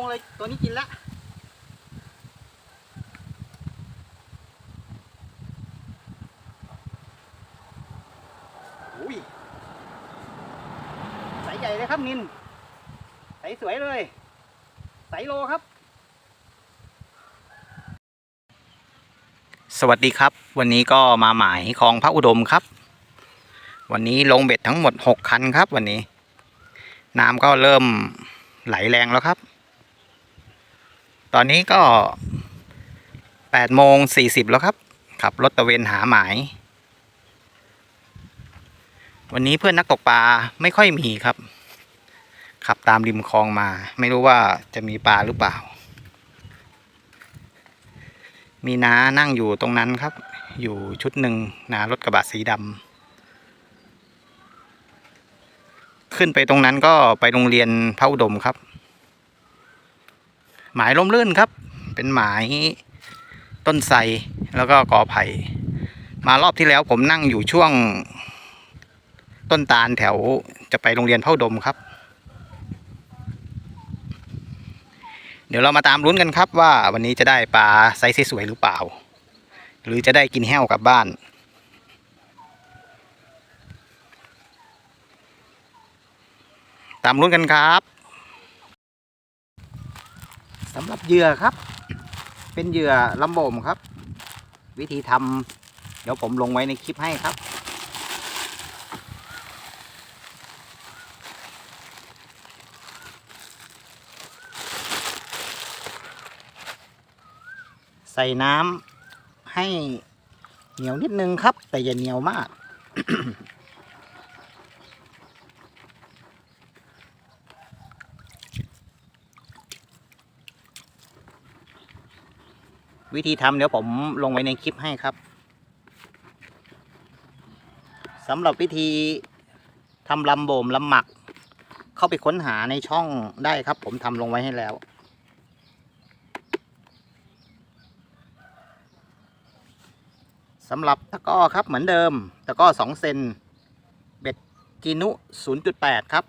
งเลยตัวนี้กินละอุ้ยใสใหญ่เลยครับนิน ใสสวยเลย ใสโลครับ สวัสดีครับ วันนี้ก็มาหมายของพระอุดมครับ วันนี้ลงเบ็ดทั้งหมดหกคันครับวันนี้ น้ำก็เริ่มไหลแรงแล้วครับ ตอนนี้ก็แปดโมงสี่สิบแล้วครับ ขับรถตะเวนหาหมาย วันนี้เพื่อนนักตกปลาไม่ค่อยมีครับ ขับตามริมคลองมา ไม่รู้ว่าจะมีปลาหรือเปล่า มีน้านั่งอยู่ตรงนั้นครับ อยู่ชุดหนึ่งนารถกระบะสีดำขึ้นไปตรงนั้นก็ไปโรงเรียนพระอุดมครับ หมายล้มลื่นครับ เป็นหมายต้นไทรแล้วก็กอไผ่มารอบที่แล้วผมนั่งอยู่ช่วงต้นตาลแถวจะไปโรงเรียนพระอุดมครับ เดี๋ยวเรามาตามลุ้นกันครับว่าวันนี้จะได้ปลาไซส์สวยหรือเปล่า หรือจะได้กินแห้วกลับบ้านตามลุ้นกันครับ สำหรับเหยื่อครับ เป็นเหยื่อลำบ่มครับ วิธีทำเดี๋ยวผมลงไว้ในคลิปให้ครับ ใส่น้ำให้เหนียวนิดนึงครับ แต่อย่าเหนียวมาก วิธีทำเดี๋ยวผมลงไว้ในคลิปให้ครับสำหรับวิธีทำลำโบ่มลำหมัก เข้าไปค้นหาในช่องได้ครับ ผมทำลงไว้ให้แล้ว สำหรับตะก้อครับเหมือนเดิม ตะก้อสองเซนเบ็ดจีนุ 0.8 ครับ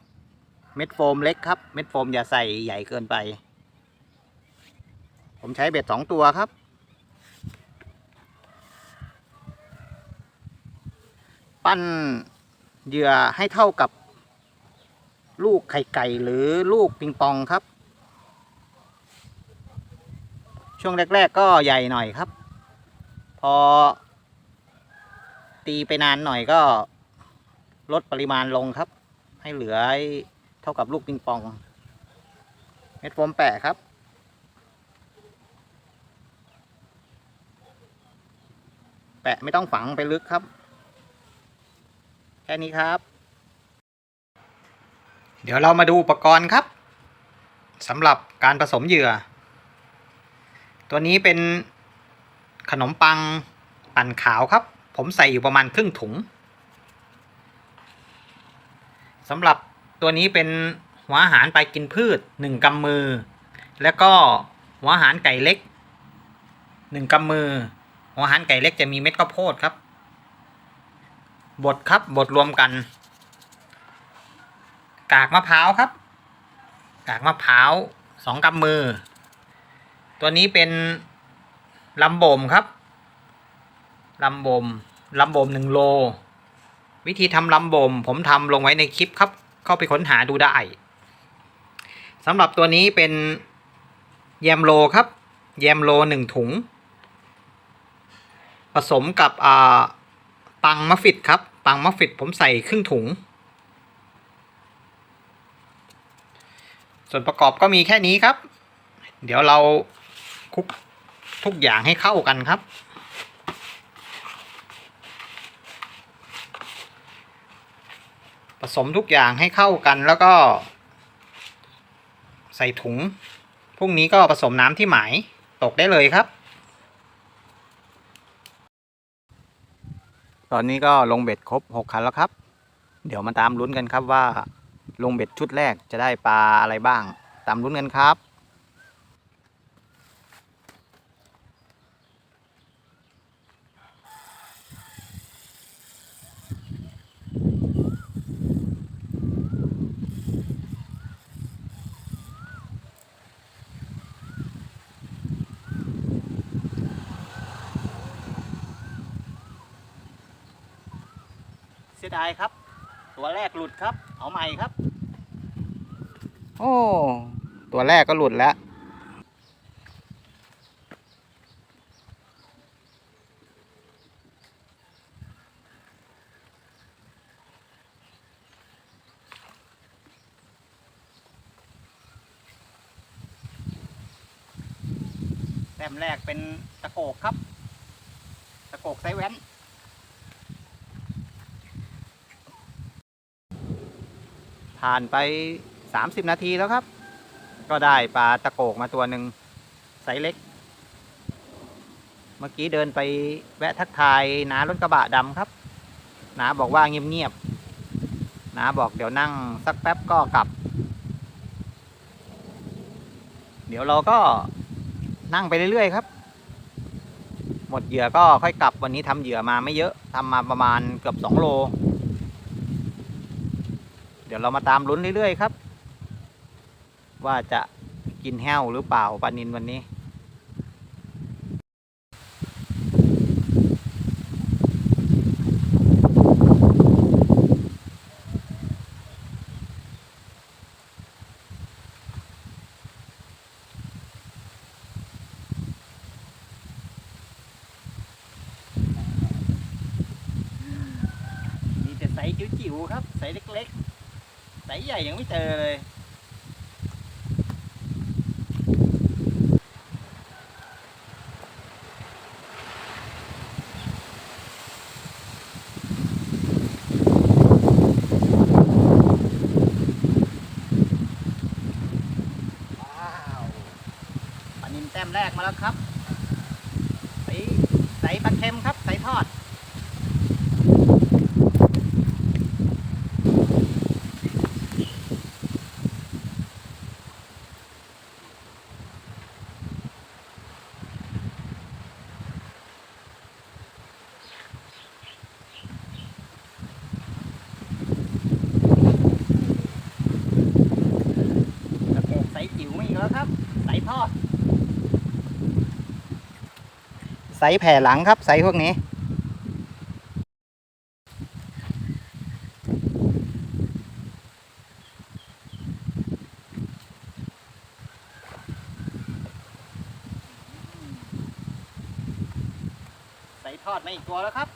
เม็ดโฟมเล็กครับ เม็ดโฟมอย่าใส่ใหญ่เกินไป ผมใช้เบ็ดสองตัวครับ ปั้นเหยื่อให้เท่ากับลูกไข่ไก่หรือลูกปิงปองครับ ช่วงแรก ๆ ก็ใหญ่หน่อยครับ พอ ตีไปนานหน่อยก็ลดปริมาณลงครับ ให้เหลือเท่ากับลูกปิงปอง เม็ดโฟมแปะครับแปะไม่ต้องฝังไปลึกครับ ค่นี้ครับ เดี๋ยวเรามาดูอุปกรณ์ครับสำหรับการผสมเหยื่อ ตัวนี้เป็นขนมปังปั่นขาวครับ ผมใส่อยู่ประมาณครึ่งถุงสำหรับตัวนี้เป็นหัวอาหารไปกินพืชหนึ่งกำมือ แล้วก็หัวอาหารไก่เล็กหนึ่งกำมือ หัวอาหารไก่เล็กจะมีเม็ดข้าวโพดครับ บดครับบดรวมกัน กากมะพร้าวครับ กากมะพร้าวสองกำมือ ตัวนี้เป็นลำบ่มครับลำบ่มลำบ่มหนึ่งโล วิธีทำลำบ่มผมทำลงไว้ในคลิปครับ เข้าไปค้นหาดูได้สำหรับตัวนี้เป็นแยมโลครับ แยมโลหนึ่งถุง ผสมกับอ่า ปังมะฟิดครับ ปังมะฟิดผมใส่ครึ่งถุง ส่วนประกอบก็มีแค่นี้ครับ เดี๋ยวเราคลุกทุกอย่างให้เข้ากันครับ ผสมทุกอย่างให้เข้ากันแล้วก็ ใส่ถุงพรุ่งนี้ก็ผสมน้ำที่หมายตกได้เลยครับ ตอนนี้ก็ลงเบ็ดครบ 6 คันแล้วครับ เดี๋ยวมาตามลุ้นกันครับว่า ลงเบ็ดชุดแรกจะได้ปลาอะไรบ้าง ตามลุ้นกันครับายครับ ตัวแรกหลุดครับ เอาใหม่ครับ โอ้ ตัวแรกก็หลุดแล้ว แต้มแรกเป็นตะโกกครับ ตะโกกไซส์แว้น ผ่านไป 30 นาทีแล้วครับ ก็ได้ปลาตะโกกมาตัวหนึ่งไซส์เล็ก เมื่อกี้เดินไปแวะทักทายน้ารถกระบะดำครับน้าบอกว่าเงียบๆน้าบอกเดี๋ยวนั่งสักแป๊บก็กลับ เดี๋ยวเราก็นั่งไปเรื่อยๆครับ หมดเหยื่อก็ค่อยกลับวันนี้ทำเหยื่อมาไม่เยอะทำมาประมาณเกือบ2โล เดี๋ยวเรามาตามลุ้นเรื่อยๆครับ ว่าจะกินแห้วหรือเปล่าปลานินวันนี้มีแต่ไซส์จิ๋วๆครับไซส์เล็กๆ ไซส์ใหญ่ยังไม่เจอเลย ว้าวปลานินแต้มแรกมาแล้วครับใสใสปลาเค็มครับใสทอด ตะโกกใสจิ๋วมาอีกแล้วครับใสทอด ใสแผ่หลังครับใสพวกนี้ ใสทอดมาอีกตัวแล้วครับ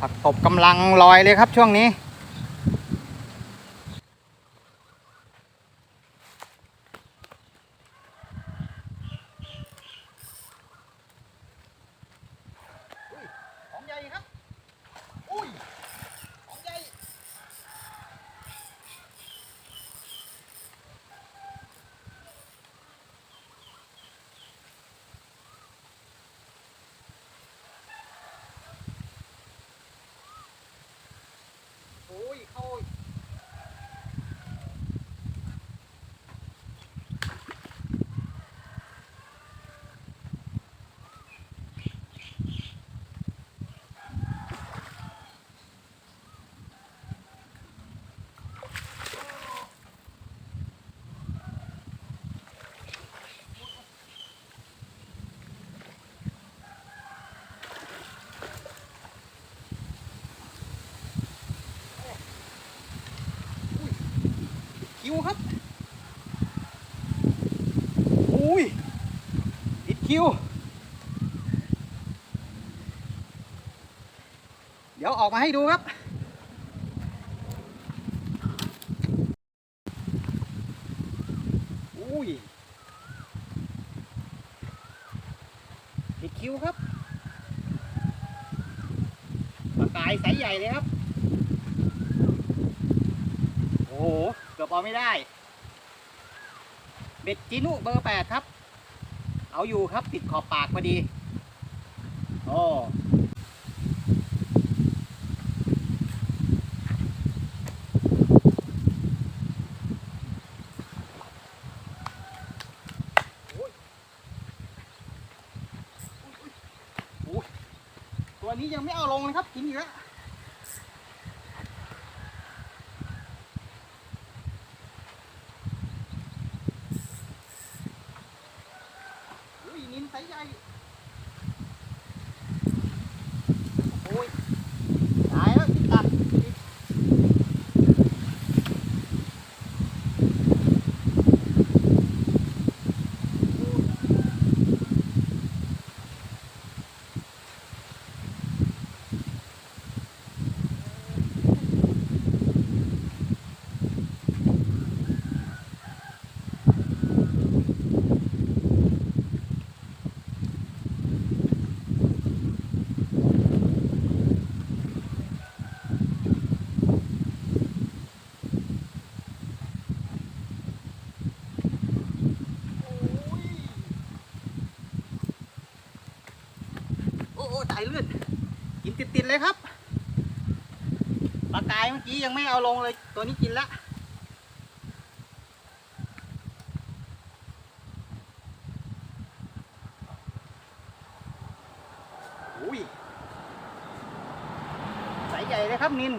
ผักตบกำลังลอยเลยครับช่วงนี้ ของใหญ่ครับ อุ้ย ของใหญ่ โอุ้ยติด คิว เดี๋ยวออกมาให้ดูครับ อุ้ยติดคิวครับปลากายไซส์ใหญ่เลยครับ โอ้โห เกือบเอาไม่ได้ เบ็ดจินุเบอร์แปดครับ เอาอยู่ครับติดขอบปากพอดีโอ้โอ้ยตัวนี้ยังไม่เอาลงเลยครับกินอยู่แล้ว อุ้ยนินไซส์ใหญ่โอ้ยตายแล้วติดตัดติดโอ้โอ้ตายเลืดกินติดๆเลยครับปลากายเมื่อกี้ยังไม่เอาลงเลยตัวนี้กินละอุ้ยใสใหญ่เลยครับนิน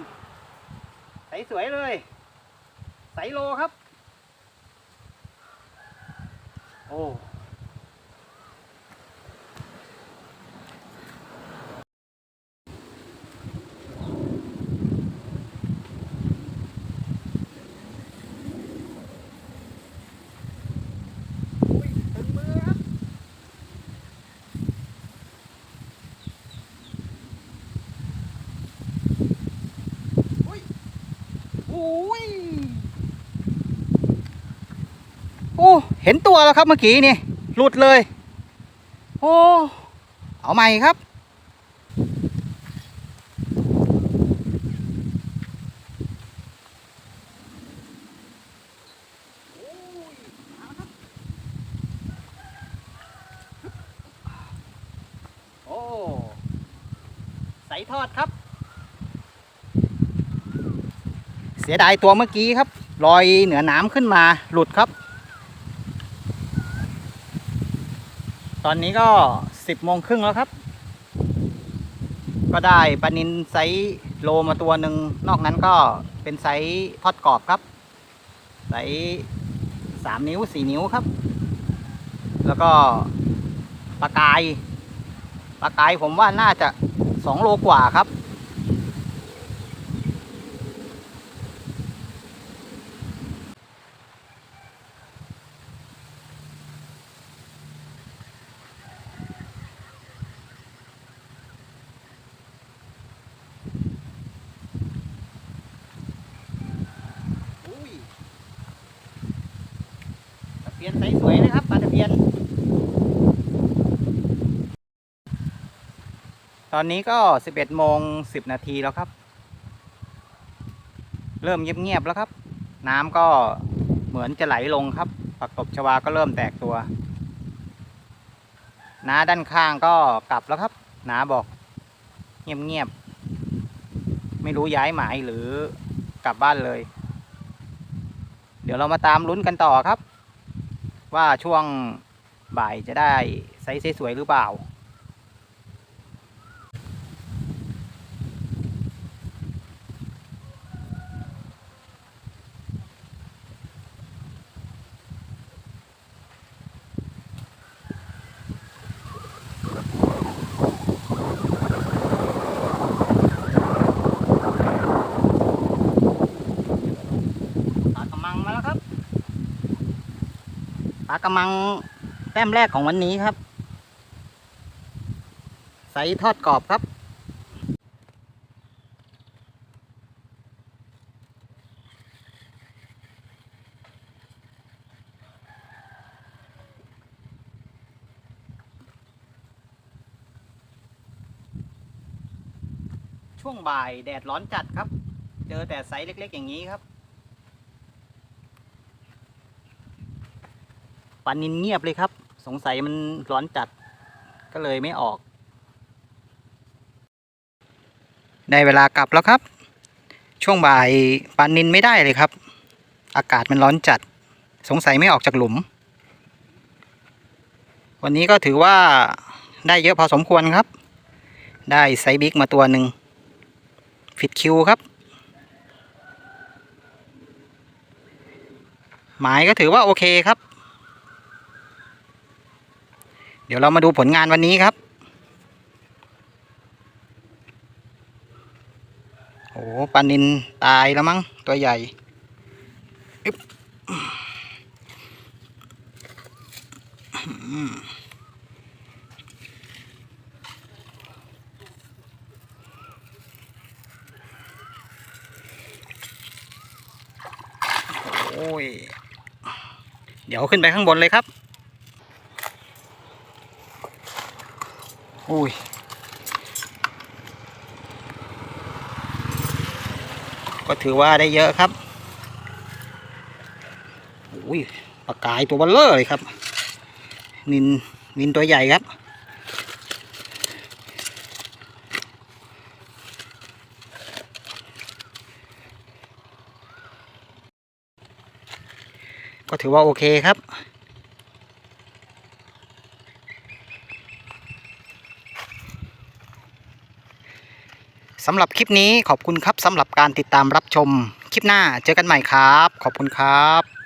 ใสสวยเลย ใสโลครับ โอ้ยถึงมือครับอุ้ยอุ้ยโอ้ เห็นตัวแล้วครับเมื่อกี้นี่หลุดเลย โอ้เอาใหม่ครับ โอ้ใสทอดครับ เสียดายตัวเมื่อกี้ครับลอยเหนือน้ำขึ้นมาหลุดครับ ตอนนี้ก็สิบโมงครึ่งแล้วครับ ก็ได้ปลานินไซส์โลมาตัวหนึ่งนอกนั้นก็เป็นไซส์ทอดกรอบครับไซส์สามนิ้วสี่นิ้วครับ แล้วก็ปลากายปลากายผมว่าน่าจะสองโลกว่าครับ ยนใสสวยเลยครับปลาตะเพียน ตอนนี้ก็ 11โมง10 นาทีแล้วครับ เริ่มเงียบๆแล้วครับ น้ำก็เหมือนจะไหลลงครับ ผักตบชวาก็เริ่มแตกตัว น้าด้านข้างก็กลับแล้วครับ น้าบอก เงียบๆ ไม่รู้ย้ายหมายหรือกลับบ้านเลย เดี๋ยวเรามาตามลุ้นกันต่อครับ ว่าช่วงบ่ายจะได้ไซส์สวยๆหรือเปล่า ปลากระมังแล้วครับปลากระมังแต้มแรกของวันนี้ครับไซส์ทอดกรอบครับ ช่วงบ่ายแดดร้อนจัดครับ เจอแต่ไซส์เล็ก ๆ อย่างนี้ครับ ปลานินเงียบเลยครับ สงสัยมันร้อนจัดก็เลยไม่ออก ได้เวลากลับแล้วครับ ช่วงบ่ายปลานินไม่ได้เลยครับ อากาศมันร้อนจัด สงสัยไม่ออกจากหลุม วันนี้ก็ถือว่าได้เยอะพอสมควรครับ ได้ไซบิ๊กมาตัวหนึ่งฟิตคิวครับ หมายก็ถือว่าโอเคครับ เดี๋ยวเรามาดูผลงานวันนี้ครับ โอ้ปลานินตายแล้วมั้ง ตัวใหญ่อึ๊บอืมโอ้ย เดี๋ยวขึ้นไปข้างบนเลยครับ อุ้ยก็ถือว่าได้เยอะครับอุ้ยปลากายตัวเบลเลอร์เลยครับ นินนินตัวใหญ่ครับ ก็ถือว่าโอเคครับ สำหรับคลิปนี้ขอบคุณครับสำหรับการติดตามรับชม คลิปหน้าเจอกันใหม่ครับ ขอบคุณครับ